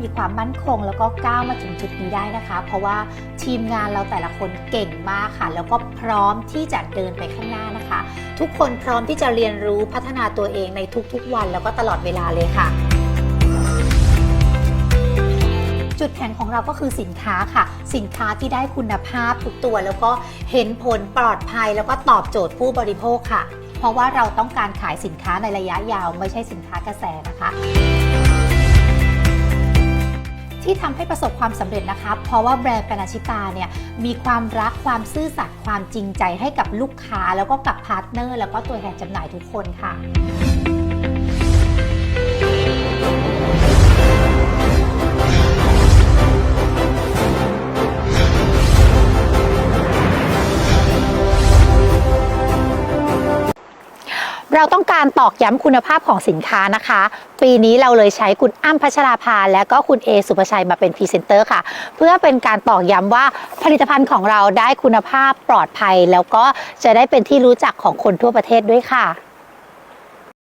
มีความมั่นคง แล้วก็ก้าวมาถึงจุดนี้ได้นะคะ เพราะว่าทีมงานเราแต่ละคนเก่งมากค่ะ แล้วก็พร้อมที่จะเดินไปข้างหน้านะคะ ทุกคนพร้อมที่จะเรียนรู้พัฒนาตัวเองในทุกๆวัน แล้วก็ตลอดเวลาเลยค่ะจุดแข็งของเราก็คือสินค้าค่ะ สินค้าที่ได้คุณภาพทุกตัว แล้วก็เห็นผลปลอดภัย แล้วก็ตอบโจทย์ผู้บริโภคค่ะ เพราะว่าเราต้องการขายสินค้าในระยะยาว ไม่ใช่สินค้ากระแสนะคะ ที่ทำให้ประสบความสำเร็จนะคะ เพราะว่าแบรนด์ปนาชิตาเนี่ยมีความรักความซื่อสัตย์ความจริงใจให้กับลูกค้า แล้วก็กับพาร์ทเนอร์ แล้วก็ตัวแทนจำหน่ายทุกคนค่ะ เราต้องการตอกย้ำคุณภาพของสินค้านะคะ ปีนี้เราเลยใช้คุณอ้ำพัชราภาและก็คุณเอสุภชัยมาเป็นพรีเซนเตอร์ค่ะ เพื่อเป็นการตอกย้ำว่าผลิตภัณฑ์ของเราได้คุณภาพปลอดภัย แล้วก็จะได้เป็นที่รู้จักของคนทั่วประเทศด้วยค่ะ